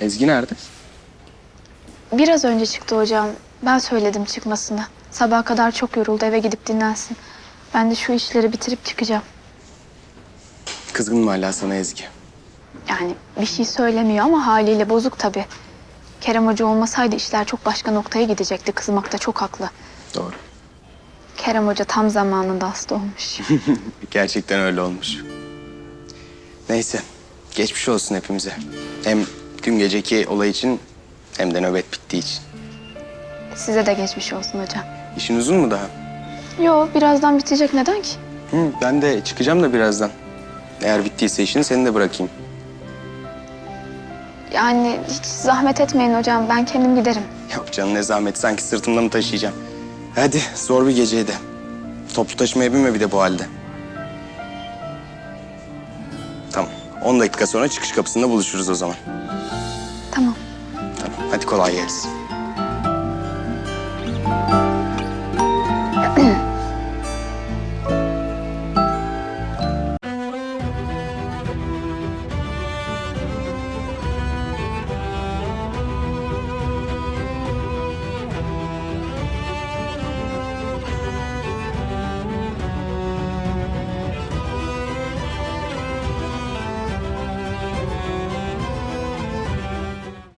Ezgi nerede? Biraz önce çıktı hocam. Ben söyledim çıkmasını. Sabaha kadar çok yoruldu eve gidip dinlensin. Ben de şu işleri bitirip çıkacağım. Kızgın mı hala sana Ezgi? Yani bir şey söylemiyor ama haliyle bozuk tabii. Kerem Hoca olmasaydı işler çok başka noktaya gidecekti. Kızmakta çok haklı. Doğru. Kerem Hoca tam zamanında hasta olmuş. Gerçekten öyle olmuş. Neyse. Geçmiş olsun hepimize. Hem dün geceki olay için hem de nöbet bittiği için. Size de geçmiş olsun hocam. İşin uzun mu daha? Yo birazdan bitecek neden ki? Hı, ben de çıkacağım da birazdan. Eğer bittiyse işini seni de bırakayım. Yani hiç zahmet etmeyin hocam. Ben kendim giderim. Yok canım ne zahmet sanki sırtımda mı taşıyacağım. Hadi zor bir geceydi. Toplu taşımaya binme bir de bu halde. Tamam. 10 dakika sonra çıkış kapısında buluşuruz o zaman. Tamam. Tamam. Hadi kolay gelsin.